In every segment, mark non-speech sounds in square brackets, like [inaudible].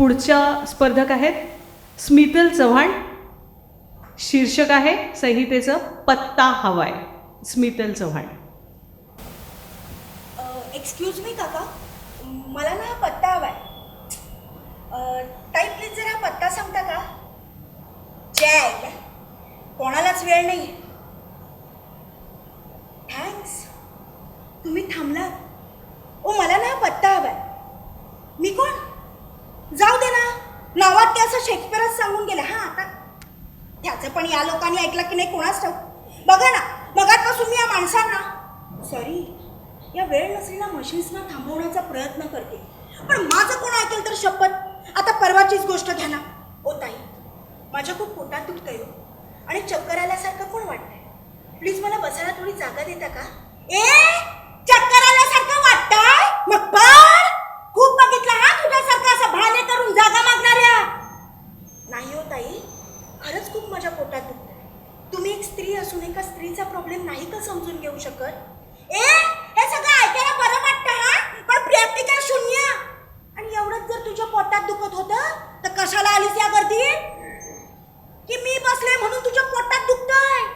पुढच्या स्पर्धक आहेत स्मितल चव्हाण शीर्षक आहे संहितेचं पत्ता हवाय. स्मितल चव्हाण. एक्सक्यूज मी काका मला ना हा पत्ता हवाय. ताई प्लीज जरा पत्ता सांगता का? जॅग कोणालाच वेळ नाही थँक्स तुम्ही थांबलात. ओ मला ना पत्ता हवाय मी कोण जाऊ दे ना नावात ते असं सांगून गेलं. हा आता त्याचं पण या लोकांनी ऐकलं की नाही कोणाच ठाऊ बघा ना मगातपासून मी या माणसांना सॉरी या वेळ नसलेल्या मशीन्सना थांबवण्याचा प्रयत्न करते. पण माझं कोण ऐकेल तर शपथ? आता परवाचीच गोष्ट घ्या ना. ओ ताई माझ्या खूप पोटात दुखतंय हो. आणि चक्कर आल्यासारखं कोण वाटतंय? प्लीज मला बसायला थोडी जागा देता का? ए चक्कर आल्यासारखं वाटतंय मग पण खूप बघितलं हा तुझ्यासारखं असं भाले करून जागा मागणाऱ्या नाही हो ताई खरंच खूप माझ्या पोटात दुखतंय तुम्ही एक स्त्री असून एका स्त्रीचा प्रॉब्लेम नाही का समजून घेऊ शकत. ए हे सगळं ऐकायला बरं वाटतं हा? पण प्रॅक्टिकल शून्य. आणि एवढंच जर तुझ्या पोटात दुखत होतं तर कशाला आलीस या गर्दीत? की मी बसले म्हणून तुझ्या पोटात दुखतंय?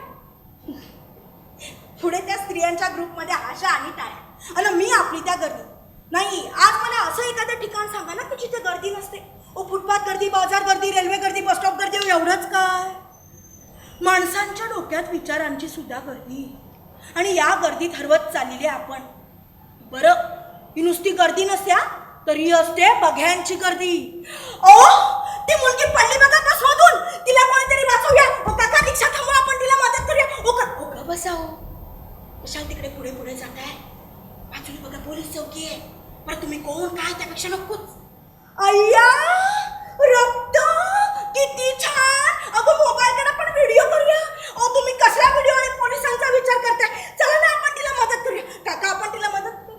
पुढे त्या स्त्रियांच्या ग्रुपमध्ये आशा आणि टाळ्या. आणि मी आपली त्या गर्दीत नाही आज मला असं एखादं ठिकाण सांगा ना की जिथे गर्दी नसते. ओ फुटपाथ गर्दी बाजार गर्दी रेल्वे गर्दी बस स्टॉप गर्दी एवढंच काय? माणसांच्या डोक्यात विचारांची सुद्धा गर्दी. आणि या गर्दीत हरवत चाललेली आपण. बरं ही नुसती गर्दी नसत्या तरी असते बघ्यांची गर्दी. ओ ती मुलगी पडली बघा का शोधून तिला कोणीतरी वाचवूया. ओ काका रिक्षा थांबवा आपण तिला मदत करूया. ओ का ओ का बसा हो विशाल तिकडे पुढे पुढे जात आहे बाजूला बघा पोलीस चौकी आहे. बरं तुम्ही कोण? काय? त्यापेक्षा नकोच. अय्या रक्त किती छान अगं मोबाईलकडे पण व्हिडिओ करूया ओ तुम्ही कसला व्हिडिओ आणि पोलिसांचा विचार करताय चला ना आपण तिला मदत करूया काका आपण तिला मदत करू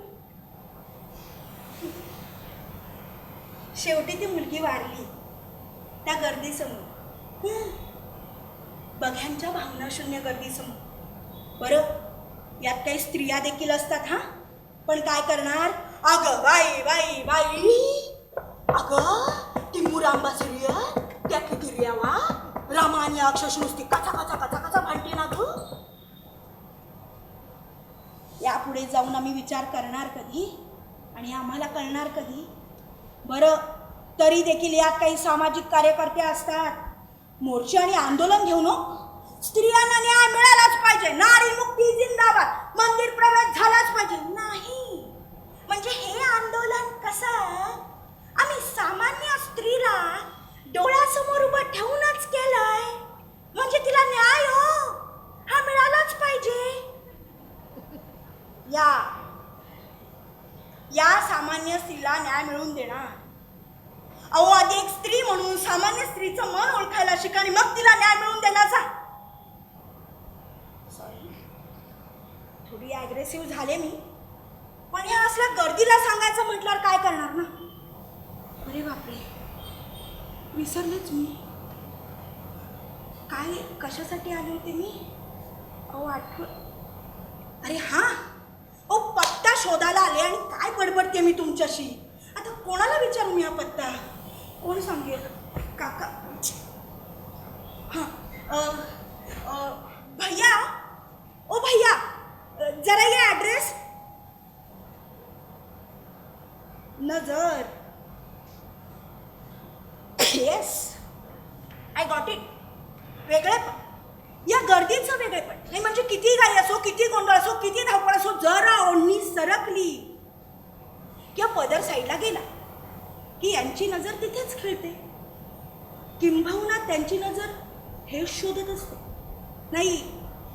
शेवटी ती मुलगी वारली. त्या गर्दीसमोर. हम्म. बघ्यांच्या भावनाशून्य गर्दीसमोर. बरं यात काही स्त्रिया देखील असतात हा? पण काय करणार? अगं बाई बाई बाई. अगं ती मुरांबा सिरियल त्या किती रियावा रामा आणि अक्षश नुसती कचा कचा कचा कचा भांडते ना गं. यापुढे जाऊन आम्ही विचार करणार कधी? आणि आम्हाला कळणार कधी? बरं तरी देखील यात काही सामाजिक कार्यकर्ते असतात. मोर्चे आणि आंदोलन घेऊन हो, स्त्रियांना न्याय मिळालाच पाहिजे. नारी मुक्ती जिंदाबाद. मंदिर प्रवेश झालाच पाहिजे. नाही. म्हणजे हे आंदोलन कसं? आम्ही सामान्य स्त्रीला डोळ्यासमोर उभं ठेवूनच केलंय. म्हणजे तिला न्याय हो हा मिळालाच पाहिजे. या. या सामान्य स्त्रीला न्याय मिळवून देणार. अहो आधी एक स्त्री म्हणून सामान्य स्त्रीचं मन ओळखायला शिका आणि मग तिला न्याय मिळवून देण्याचा. सॉरी थोडी ॲग्रेसिव्ह झाले मी. पण ह्या असल्या गर्दीला सांगायचं म्हटल्यावर काय करणार ना? अरे बापरे. विसरलेच मी. काय कशासाठी आले होते मी? अहो आठवण. अरे हां. ओ पत्ता शोधायला आले आणि काय बडबडते मी तुमच्याशी? आता कोणाला विचारू मी हा पत्ता? कोण सांगेल? काका. हां भैया. ओ भैया जरा ये ॲड्रेस नजर. येस आय गॉट इट वेगळे या गर्दीचं वेगळेपण नाही म्हणजे किती गाई असो किती गोंधळ असो किती धावपळ असो जरा ओढणी सरकली. किंवा पदर साईडला गेला. की यांची नजर तिथेच खेळते. किंबहुना त्यांची नजर हे शोधत असते. नाही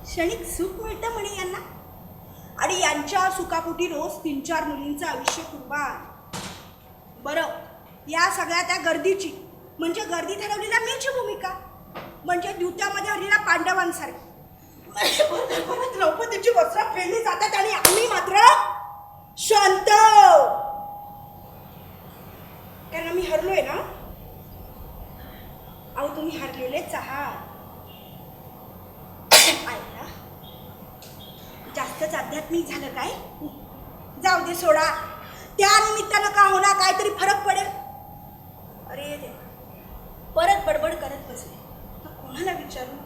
क्षणिक सुख मिळतं म्हणे यांना. आणि यांच्या सुखापोटी रोज तीन चार मुलींचं आयुष्य कुर्बान. बरं या सगळ्या त्या गर्दीची म्हणजे गर्दी ठरवलेल्या मीची भूमिका म्हणजे द्युत्यामध्ये हरलेल्या पांडवांसारखी. म्हणजे द्रौपदीची वस्त्र फेडली जातात आणि आम्ही मात्र शांत. कारण आम्ही हरलोय ना? अहो तुम्ही हरलेलेच आहात ऐका जास्तच आध्यात्मिक झालं काय? जाऊ दे सोडा. त्या निमित्तानं का होणार? काहीतरी फरक पडेल. अरे परत बडबड करत बसले. कोणाला विचारू?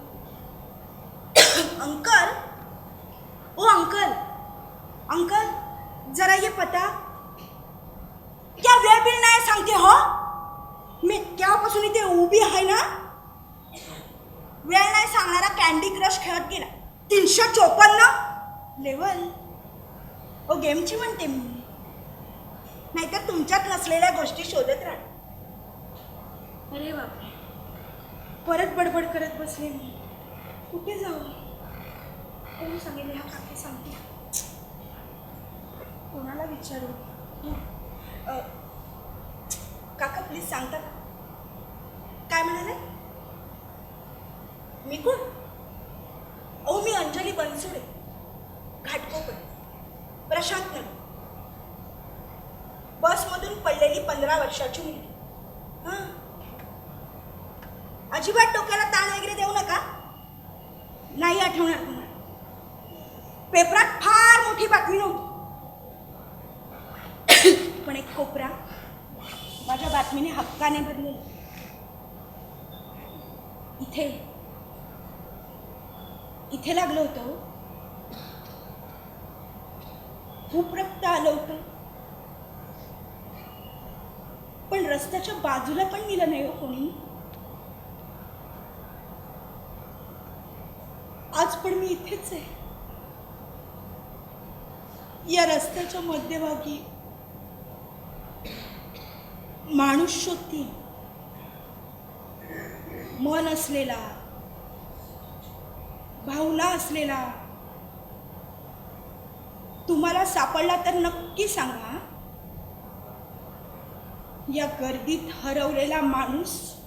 अंकल? ओ अंकल. अंकल जरा ये पता. क्या वेळ बिल नाही सांगते हो? मी केव्हापासून इथे उभी आहे ना? वेळ नाही सांगणारा कॅन्डी क्रश खेळत गेला. तीनशे चोपन्न लेवल ओ गेमची म्हणते मी. नाहीतर तुमच्यात नसलेल्या गोष्टी शोधत राहा. अरे बापरे. परत बडबड करत बसले मी. कुठे जाऊ? कोणी सांगितलं ह्या काकी सांगते कोणाला विचारू? काका प्लीज सांगता काय म्हणाले? मी कोण? अहो मी अंजली बनसुडे घाटकोपर प्रशांत नगर. बसमधून पडलेली पंधरा वर्षाची मुलगी. हां? अजिबात डोक्याला ताण वगैरे देऊ नका. नाही आठवणार तुम्हाला. पेपरात फार मोठी बातमी नव्हती. [coughs] पण एक कोपरा लक्ष्मीने हक्काने भरलेला इथे इथे लागलो होतो. खूप रक्त आलं होतं. पण रस्त्याच्या बाजूला पण नेलं नाही हो कोणी. आज पण मी इथेच आहे. या रस्त्याच्या मध्यभागी माणूस शोधते मन असलेला भावना असलेला. तुम्हाला सापडला तर नक्की सांगा. या गर्दीत हरवलेला माणूस